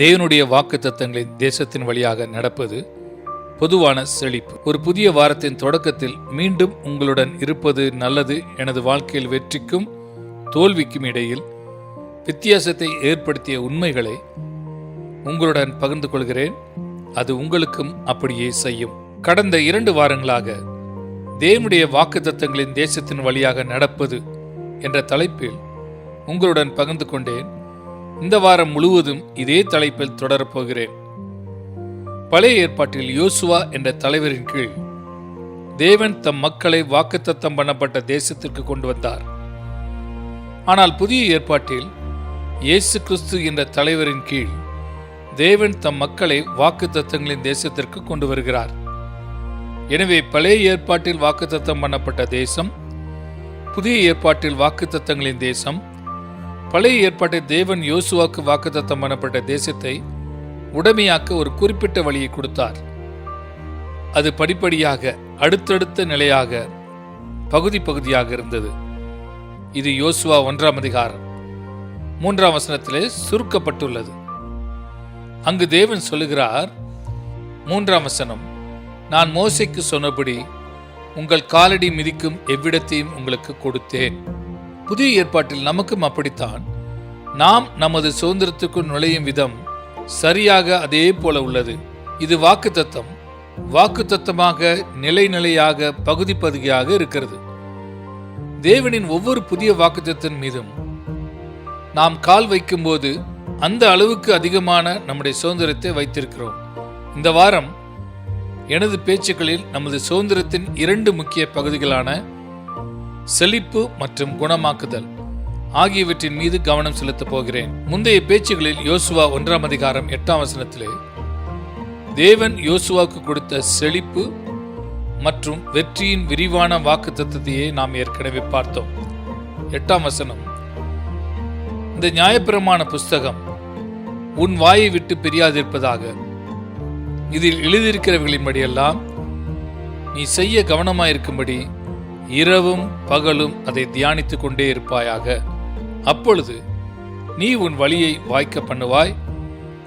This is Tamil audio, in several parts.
தேவனுடைய வாக்கு தத்தங்களின் தேசத்தின் வழியாக நடப்பது பொதுவான செழிப்பு. ஒரு புதிய வாரத்தின் தொடக்கத்தில் மீண்டும் உங்களுடன் இருப்பது நல்லது எனது வாழ்க்கையில் வெற்றிக்கும் தோல்விக்கும் இடையில் வித்தியாசத்தை ஏற்படுத்திய உண்மைகளை உங்களுடன் பகிர்ந்து கொள்கிறேன். அது உங்களுக்கும் அப்படியே செய்யும். கடந்த இரண்டு வாரங்களாக தேவனுடைய வாக்கு தத்தங்களின் தேசத்தின் வழியாக நடப்பது என்ற தலைப்பில் உங்களுடன் பகிர்ந்து கொண்டேன். இந்த வாரம் முழுவதும் இதே தலைப்பில் தொடரப்போகிறேன். பழைய ஏற்பாட்டில் யோசுவா என்ற தலைவரின் கீழ் தேவன் தம் மக்களை வாக்குத்தத்தம் பண்ணப்பட்ட தேசத்திற்கு கொண்டு வந்தார். ஆனால் புதிய ஏற்பாட்டில் இயேசு கிறிஸ்து என்ற தலைவரின் கீழ் தேவன் தம் மக்களை வாக்குத்தத்தங்களின் தேசத்திற்கு கொண்டு வருகிறார். எனவே பழைய ஏற்பாட்டில் வாக்குத்தத்தம் பண்ணப்பட்ட தேசம் புதிய ஏற்பாட்டில் வாக்குத்தத்தங்களின் தேசம் பழைய ஏற்பாட்டை தேவன் யோசுவாக்கு வாக்குத்தத்தம் பண்ணப்பட்ட தேசத்தை உடமையாக்க ஒரு குறிப்பிட்ட வழியை கொடுத்தார். அது படிப்படியாக அடுத்தடுத்த நிலையாக பகுதி பகுதியாக இருந்தது. இது யோசுவா ஒன்றாம் அதிகாரம் மூன்றாம் வசனத்திலே சுருக்கப்பட்டுள்ளது. அங்கு தேவன் சொல்லுகிறார் மூன்றாம் வசனம் நான் மோசைக்கு சொன்னபடி உங்கள் காலடி மிதிக்கும் எவ்விடத்தையும் உங்களுக்கு கொடுத்தேன். புதிய ஏற்பாட்டில் நமக்கும் அப்படித்தான். நாம் நமது சுதந்திரத்துக்குள் நுழையும் விதம் சரியாக அதே போல உள்ளது. இது வாக்கு தத்தம் வாக்கு தத்தமாக நிலை நிலையாக பகுதி பகுதியாக இருக்கிறது. தேவனின் ஒவ்வொரு புதிய வாக்குத்தத்தின் மீதும் நாம் கால் வைக்கும்போது அந்த அளவுக்கு அதிகமான நம்முடைய சுதந்திரத்தை வைத்திருக்கிறோம். இந்த வாரம் எனது பேச்சுக்களில் நமது சுதந்திரத்தின் இரண்டு முக்கிய பகுதிகளான செழிப்பு மற்றும் குணமாக்குதல் ஆகியவற்றின் மீது கவனம் செலுத்தப் போகிறேன். முந்தைய பேச்சுகளில் யோசுவா ஒன்றாம் அதிகாரம் எட்டாம் வசனத்திலே தேவன் யோசுவாவுக்கு கொடுத்த செழிப்பு மற்றும் வெற்றியின் விரிவான வாக்கு தத்துவத்தையே நாம் ஏற்கனவே பார்த்தோம். எட்டாம் வசனம் இந்த நியாயப்பிரமான புஸ்தகம் உன் வாயை விட்டு பிரியாதிருப்பதாக இதில் எழுதியிருக்கிறவர்களின்படியெல்லாம் நீ செய்ய கவனமாயிருக்கும்படி இரவும் பகலும் அதை தியானித்துக் கொண்டே இருப்பாயாக. அப்பொழுது நீ உன் வழியை வாய்க்க பண்ணுவாய்.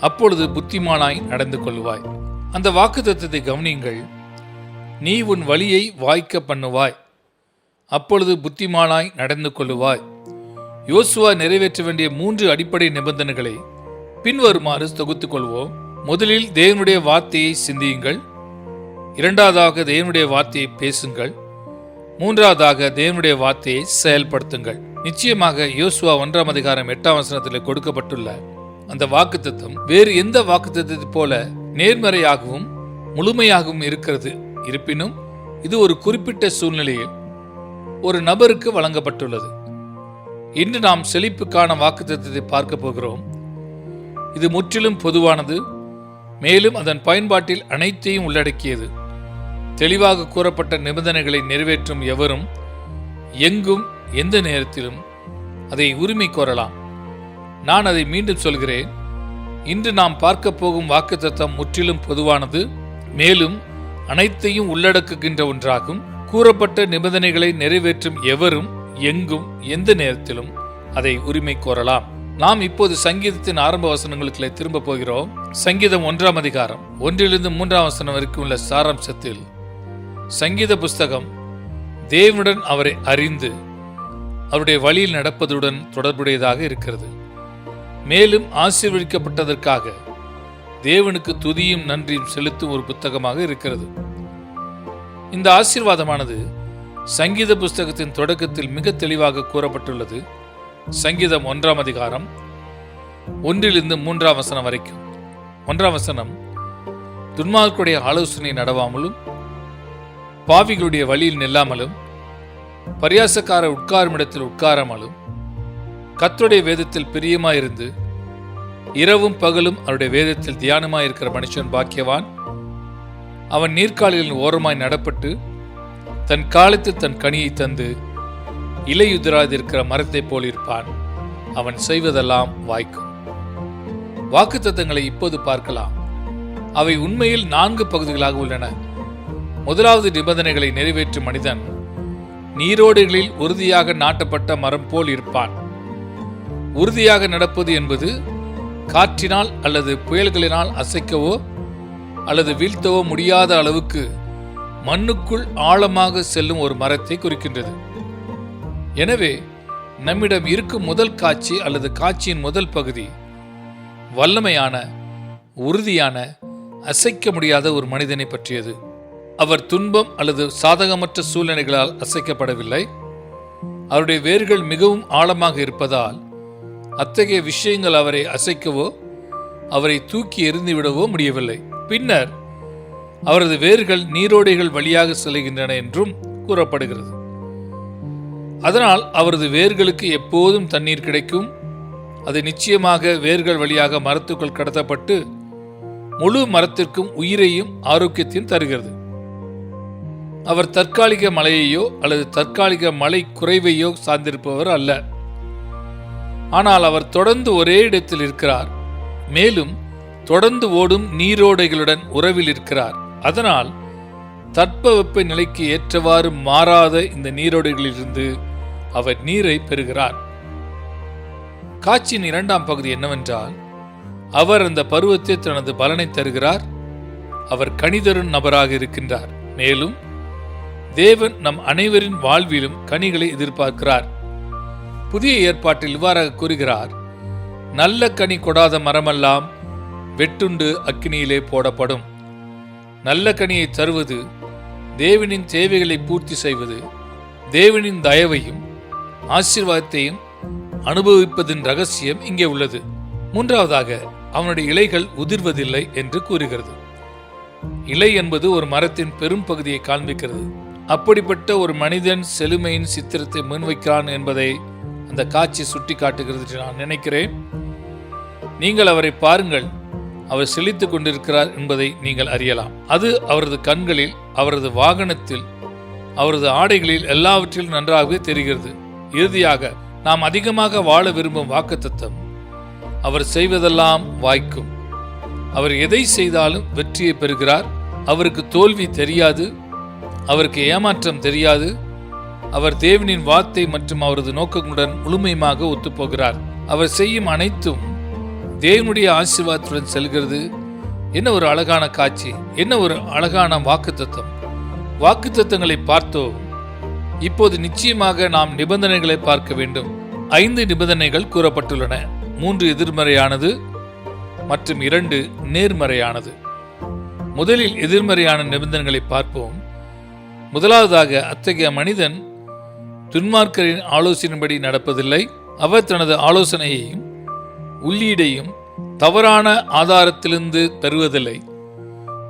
அப்பொழுது புத்திமானாய் நடந்து கொள்வாய் அந்த வாக்குத்தத்தத்தை கவனியுங்கள். நீ உன் வழியை வாய்க்க பண்ணுவாய். அப்பொழுது புத்திமானாய் நடந்து கொள்ளுவாய். யோசுவா நிறைவேற்ற வேண்டிய மூன்று அடிப்படை நிபந்தனைகளை பின்வருமாறு தொகுத்துக் கொள்வோம். முதலில் தேவனுடைய வார்த்தையை சிந்தியுங்கள். இரண்டாவதாக தேவனுடைய வார்த்தையை பேசுங்கள். மூன்றாவதாக தேவனுடைய வார்த்தையை செயல்படுத்துங்கள். நிச்சயமாக யோசுவா ஒன்றாம் அதிகாரம் எட்டாம் வசனத்தில் கொடுக்கப்பட்டுள்ள அந்த வாக்குத்தத்தம் வேறு எந்த வாக்குத்தத்தை போல நேர்மறையாகவும் முழுமையாகவும் இருக்கிறது. இருப்பினும் இது ஒரு குறிப்பிட்ட சூழ்நிலையில் ஒரு நபருக்கு வழங்கப்பட்டுள்ளது. இன்று நாம் செழிப்புக்கான வாக்குத்தத்தை பார்க்க போகிறோம். இது முற்றிலும் பொதுவானது மேலும் அதன் பயன்பாட்டில் அனைத்தையும் உள்ளடக்கியது. தெளிவாக கூறப்பட்ட நிபந்தனைகளை நிறைவேற்றும் எவரும் எங்கும் எந்த நேரத்திலும் அதை உரிமை கோரலாம். நான் அதை மீண்டும் சொல்கிறேன். இன்று நாம் பார்க்க போகும் வாக்குத்தத்தம் முற்றிலும் பொதுவானது மேலும் அனைத்தையும் உள்ளடக்குகின்ற ஒன்றாகும். கூறப்பட்ட நிபந்தனைகளை நிறைவேற்றும் எவரும் எங்கும் எந்த நேரத்திலும் அதை உரிமை கோரலாம். நாம் இப்போது சங்கீதத்தின் ஆரம்ப வசனங்களுக்குள்ளே திரும்ப போகிறோம். சங்கீதம் ஒன்றாம் அதிகாரம் ஒன்றிலிருந்து மூன்றாம் வசனம் வரைக்கும் உள்ள சாராம்சத்தில் சங்கீத புஸ்தகம். தேவனுடன் அவரை அறிந்து அவருடைய வழியில் நடப்பதுடன் தொடர்புடையதாக இருக்கிறது. மேலும் ஆசீர்வதிக்கப்பட்டதற்காக தேவனுக்கு துதியும் நன்றியும் செலுத்தும் ஒரு புத்தகமாக இருக்கிறது. இந்த ஆசீர்வாதமானது சங்கீத புஸ்தகத்தின் தொடக்கத்தில் மிக தெளிவாக கூறப்பட்டுள்ளது. சங்கீதம் ஒன்றாம் அதிகாரம் ஒன்றிலிருந்து மூன்றாம் வசனம் வரைக்கும். ஒன்றாம் வசனம் துன்மார்க்குடைய ஆலோசனை நடவாமலும் பாவிகளுடைய வழியில் நில்லாமலும் பரியாசக்கார உட்காரும் இடத்தில் உட்காராமலும் கத்தருடைய வேதத்தில் பிரியமாயிருந்து இரவும் பகலும் அவருடைய வேதத்தில் தியானமாயிருக்கிற மனுஷன் பாக்கியவான். அவன் நீர்க்காலிகளின் ஓரமாய் நடப்பட்டு தன் காலத்தில் தன் கனியை தந்து இலையுதிராதிருக்கிற மரத்தைப் போல் இருப்பான். அவன் செய்வதெல்லாம் வாய்க்கும். வாக்குத்தத்தங்களை இப்போது பார்க்கலாம். அவை உண்மையில் நான்கு பகுதிகளாக உள்ளன. முதலாவது நிபந்தனைகளை நிறைவேற்றும் மனிதன் நீரோடைகளில் உறுதியாக நாட்டப்பட்ட மரம் போல் இருப்பான். உறுதியாக நடப்பது என்பது காற்றினால் அல்லது புயல்களினால் அசைக்கவோ அல்லது வீழ்த்தவோ முடியாத அளவுக்கு மண்ணுக்குள் ஆழமாக செல்லும் ஒரு மரத்தை குறிக்கின்றது. எனவே நம்மிடம் இருக்கும் முதல் காட்சி அல்லது காட்சியின் முதல் பகுதி வல்லமையான உறுதியான அசைக்க முடியாத ஒரு மனிதனை பற்றியது. அவர் துன்பம் அல்லது சாதகமற்ற சூழ்நிலைகளால் அசைக்கப்படவில்லை. அவருடைய வேர்கள் மிகவும் ஆழமாக இருப்பதால் அத்தகைய விஷயங்கள் அவரை அசைக்கவோ அவரை தூக்கி எறிந்துவிடவோ முடியவில்லை. பின்னர் அவரது வேர்கள் நீரோடைகள் வழியாக செல்கின்றன என்றும் கூறப்படுகிறது. அதனால் அவரது வேர்களுக்கு எப்போதும் தண்ணீர் கிடைக்கும். அது நிச்சயமாக வேர்கள் வழியாக மரத்துக்குள் கடத்தப்பட்டு முழு மரத்திற்கும் உயிரையும் ஆரோக்கியத்தையும் தருகிறது. அவர் தற்காலிக மழையையோ அல்லது தற்காலிக மழை குறைவையோ சார்ந்திருப்பவர் அல்ல. ஆனால் அவர் தொடர்ந்து ஒரே இடத்தில் இருக்கிறார். மேலும் தொடர்ந்து ஓடும் நீரோடைகளுடன் உறவில் இருக்கிறார். அதனால் தட்பவெப்ப நிலைக்கு ஏற்றவாறு மாறாத இந்த நீரோடைகளிலிருந்து அவர் நீரை பெறுகிறார். காட்சியின் இரண்டாம் பகுதி என்னவென்றால் அவர் அந்த பருவத்தை தனது பலனை தருகிறார். அவர் கணிதரும் நபராக இருக்கின்றார். மேலும் தேவன் நம் அனைவரின் வாழ்விலும் கனிகளை எதிர்பார்க்கிறார். புதிய ஏற்பாட்டில் இவ்வாறாக கூறுகிறார் நல்ல கனி கொடாத மரமெல்லாம் வெட்டுண்டு அக்கினியிலே போடப்படும். நல்ல கனியை தருவது தேவனின் தேவைகளை பூர்த்தி செய்வது தேவனின் தயவையும் ஆசீர்வாதத்தையும் அனுபவிப்பதின் ரகசியம் இங்கே உள்ளது. மூன்றாவதாக அவனுடைய இலைகள் உதிர்வதில்லை என்று கூறுகிறது. இலை என்பது ஒரு மரத்தின் பெரும் பகுதியை காண்பிக்கிறது. அப்படிப்பட்ட ஒரு மனிதன் செழுமையின் சித்திரத்தை முன்வைக்கிறான் என்பதை அந்த காட்சி சுட்டி காட்டுகிறது என்று நான் நினைக்கிறேன். நீங்கள் அவரை பாருங்கள். அவர் செழித்துக் கொண்டிருக்கிறார் என்பதை நீங்கள் அறியலாம். அது அவரது கண்களில் அவரது வாகனத்தில் அவரது ஆடைகளில் எல்லாவற்றிலும் நன்றாகவே தெரிகிறது. இறுதியாக நாம் அதிகமாக வாழ விரும்பும் வாக்குத்தத்தம் அவர் செய்வதெல்லாம் வாய்க்கும். அவர் எதை செய்தாலும் வெற்றியை பெறுகிறார். அவருக்கு தோல்வி தெரியாது. அவருக்கு ஏமாற்றம் தெரியாது. அவர் தேவனின் வார்த்தை மற்றும் அவரது நோக்கங்களுடன் முழுமையுமாக ஒத்துப்போகிறார். அவர் செய்யும் அனைத்தும் தேவனுடைய ஆசீர்வாதத்துடன் செல்கிறது. என்ன ஒரு அழகான காட்சி என்ன ஒரு அழகான வாக்குத்தத்தம். வாக்குத்தத்தங்களை பார்த்தோம் இப்போது நிச்சயமாக நாம் நிபந்தனைகளை பார்க்க வேண்டும். ஐந்து நிபந்தனைகள் கூறப்பட்டுள்ளன. மூன்று எதிர்மறையானது மற்றும் இரண்டு நேர்மறையானது. முதலில் எதிர்மறையான நிபந்தனைகளை பார்ப்போம். முதலாவதாக அத்தகைய மனிதன் துன்மார்க்கரின் ஆலோசனையின்படி நடப்பதில்லை. அவர் தனது ஆலோசனையையும் உள்ளீடையும் தவறான ஆதாரத்திலிருந்து தருவதில்லை.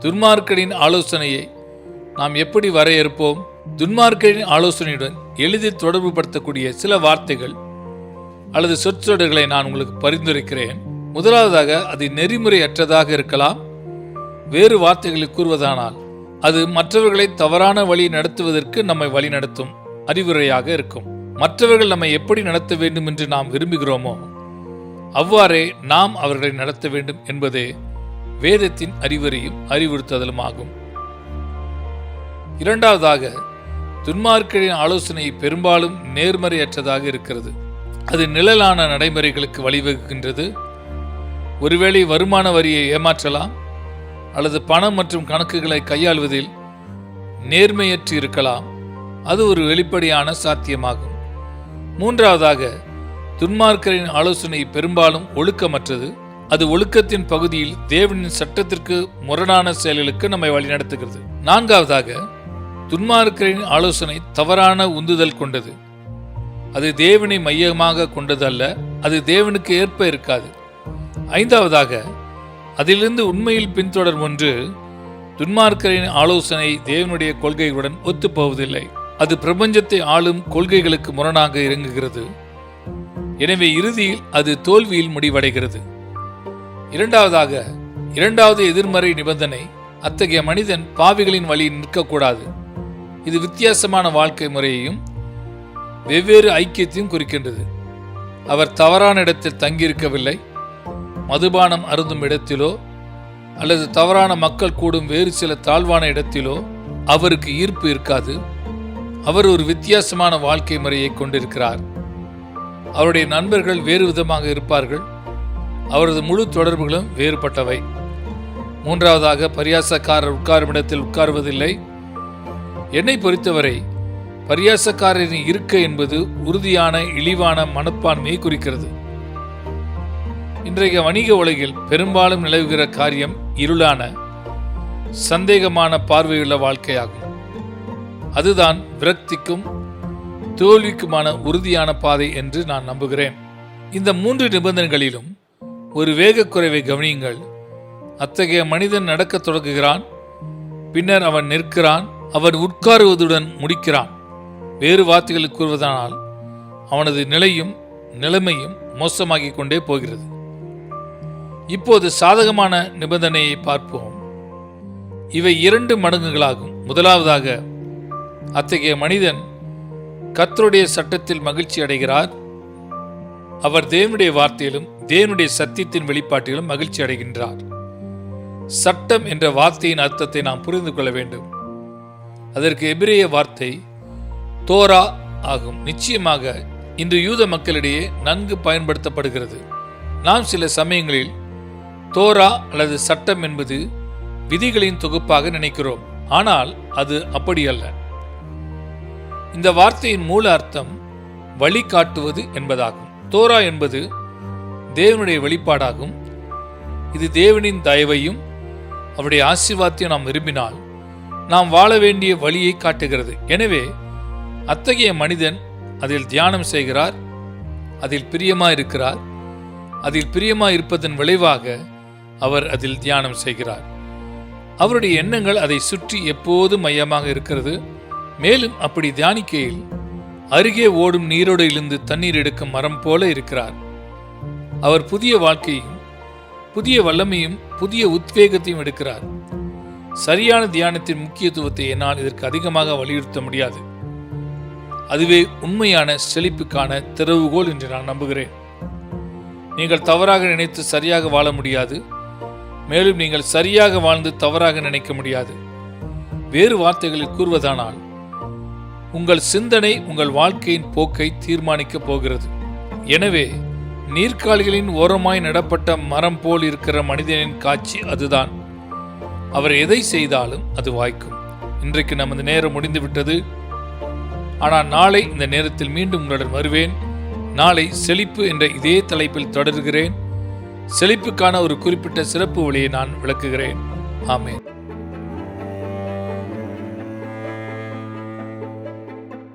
துன்மார்க்கரின் ஆலோசனையை நாம் எப்படி வரையறுப்போம்? துன்மார்க்கரின் ஆலோசனையுடன் எளிதில் தொடர்புபடுத்தக்கூடிய சில வார்த்தைகள் அல்லது சொற்றொடர்களை நான் உங்களுக்கு பரிந்துரைக்கிறேன். முதலாவதாக அது நெறிமுறையற்றதாக இருக்கலாம். வேறு வார்த்தைகளில் கூறுவதானால் அது மற்றவர்களை தவறான வழி நடத்துவதற்கு நம்மை வழி நடத்தும் அறிவுரையாக இருக்கும். மற்றவர்கள் நம்மை எப்படி நடத்த வேண்டும் என்று நாம் விரும்புகிறோமோ அவ்வாறே நாம் அவர்களை நடத்த வேண்டும் என்பதே வேதத்தின் அறிவுரையும் அறிவுறுத்துதலும் ஆகும் இரண்டாவதாக துன்மார்க்கரின் ஆலோசனை பெரும்பாலும் நேர்மறையற்றதாக இருக்கிறது. அது நிழலான நடைமுறைகளுக்கு வழிவகுக்கின்றது. ஒருவேளை வருமான வரியை ஏமாற்றலாம் அல்லது பணம் மற்றும் கணக்குகளை கையாள்வதில் நேர்மையற்று இருக்கலாம். அது ஒரு வெளிப்படையான சாத்தியமாகும். மூன்றாவதாக துன்மார்க்கரின் ஆலோசனை பெரும்பாலும் ஒழுக்கமற்றது. அது ஒழுக்கத்தின் பகுதியில் தேவனின் சட்டத்திற்கு முரணான செயல்களுக்கு நம்மை வழிநடத்துகிறது. நான்காவதாக துன்மார்க்கரின் ஆலோசனை தவறான உந்துதல் கொண்டது. அது தேவனை மையமாக கொண்டது அல்ல அது தேவனுக்கு ஏற்ப இருக்காது. ஐந்தாவதாக அதிலிருந்து உண்மையில் பின்தொடரும் ஒன்று துன்மார்க்கரின் ஆலோசனை தேவனுடைய கொள்கைகளுடன் ஒத்துப்போவதில்லை. அது பிரபஞ்சத்தை ஆளும் கொள்கைகளுக்கு முரணாக இறங்குகிறது. எனவே இறுதியில் அது தோல்வியில் முடிவடைகிறது. இரண்டாவதாக இரண்டாவது எதிர்மறை நிபந்தனை அத்தகைய மனிதன் பாவிகளின் வழியில் நிற்கக்கூடாது. இது வித்தியாசமான வாழ்க்கை முறையையும் வெவ்வேறு ஐக்கியத்தையும் குறிக்கின்றது. அவர் தவறான இடத்தில் தங்கியிருக்கவில்லை. மதுபானம் அருந்தும் இடத்திலோ அல்லது தவறான மக்கள் கூடும் வேறு சில தாழ்வான இடத்திலோ அவருக்கு ஈர்ப்பு இருக்காது. அவர் ஒரு வித்தியாசமான வாழ்க்கை முறையை கொண்டிருக்கிறார். அவருடைய நண்பர்கள் வேறு விதமாக இருப்பார்கள். அவரது முழு தொடர்புகளும் வேறுபட்டவை. மூன்றாவதாக பரியாசக்காரர் உட்காரும் இடத்தில் உட்காருவதில்லை. என்னை பொறுத்தவரை பரியாசக்காரரின் இருக்கை என்பது உறுதியான இழிவான மனப்பான்மையை குறிக்கிறது. இன்றைய வணிக உலகில் பெரும்பாலும் நிலவுகிற காரியம் இருளான சந்தேகமான பார்வையுள்ள வாழ்க்கையாகும். அதுதான் விரக்திக்கும் தோல்விக்குமான உறுதியான பாதை என்று நான் நம்புகிறேன். இந்த மூன்று நிபந்தனைகளிலும் ஒரு வேகக்குறைவை கவனியுங்கள். அத்தகைய மனிதன் நடக்கத் தொடங்குகிறான் பின்னர் அவன் நிற்கிறான் அவன் உட்காருவதுடன் முடிக்கிறான். வேறு வார்த்தைகளில் கூறுவதானால் அவனது நிலையும் நிலைமையும் மோசமாகிக் கொண்டே போகிறது. இப்போது சாதகமான நிபந்தனையை பார்ப்போம். இவை இரண்டு மடங்குகளாகும். முதலாவதாக அத்தகைய மனிதன் கத்தருடைய சட்டத்தில் மகிழ்ச்சி அடைகிறார். அவர் தேவனுடைய வார்த்தையிலும் தேவனுடைய சத்தியத்தின் வெளிப்பாட்டிலும் மகிழ்ச்சி அடைகின்றார். சட்டம் என்ற வார்த்தையின் அர்த்தத்தை நாம் புரிந்து கொள்ள வேண்டும். அதற்கு எபிரேய வார்த்தை தோரா ஆகும். நிச்சயமாக இன்று யூத மக்களிடையே நன்கு பயன்படுத்தப்படுகிறது. நாம் சில சமயங்களில் தோரா அல்லது சட்டம் என்பது விதிகளின் தொகுப்பாக நினைக்கிறோம். ஆனால் அது அப்படி அல்ல. இந்த வார்த்தையின் மூல அர்த்தம் வழிகாட்டுவது என்பதாகும். தோரா என்பது தேவனுடைய வெளிப்பாடாகும். இது தேவனின் தயவையும் அவருடைய ஆசிர்வாதத்தையும் நாம் விரும்பினால் நாம் வாழ வேண்டிய வழியை காட்டுகிறது. எனவே அத்தகைய மனிதன் அதில் தியானம் செய்கிறார் அதில் பிரியமாக இருக்கிறார் அதில் பிரியமாக இருப்பதன் விளைவாக அவர் அதில் தியானம் செய்கிறார். அவருடைய எண்ணங்கள் அதை சுற்றி எப்போதும் மையமாக இருக்கிறது? மேலும் அப்படி தியானிக்கையில் அருகே ஓடும் நீரோடையிலிருந்து தண்ணீர் எடுக்கும் மரம் போல இருக்கிறார். அவர் புதிய வாழ்க்கையும் புதிய வல்லமையும் புதிய உத்வேகத்தையும் எடுக்கிறார். சரியான தியானத்தின் முக்கியத்துவத்தை என்னால் இதற்கு அதிகமாக வலியுறுத்த முடியாது. அதுவே உண்மையான செழிப்புக்கான திறவுகோல் என்று நான் நம்புகிறேன். நீங்கள் தவறாக நினைத்து சரியாக வாழ முடியாது. மேலும் நீங்கள் சரியாக வாழ்ந்து தவறாக நினைக்க முடியாது. வேறு வார்த்தைகளில் கூறுவதானால் உங்கள் சிந்தனை உங்கள் வாழ்க்கையின் போக்கை தீர்மானிக்கப் போகிறது. எனவே நீர்க்காலிகளின் ஓரமாய் நடப்பட்ட மரம் போல் இருக்கிற மனிதனின் காட்சி அதுதான். அவர் எதை செய்தாலும் அது வாய்க்கும். இன்றைக்கு நமது நேரம் முடிந்துவிட்டது. ஆனால் நாளை இந்த நேரத்தில் மீண்டும் உங்களுடன் வருவேன். நாளை செழிப்பு என்ற இதே தலைப்பில் தொடர்கிறேன். செழிப்புக்கான ஒரு குறிப்பிட்ட சிறப்பு வழியை நான் விளக்குகிறேன். ஆமென்.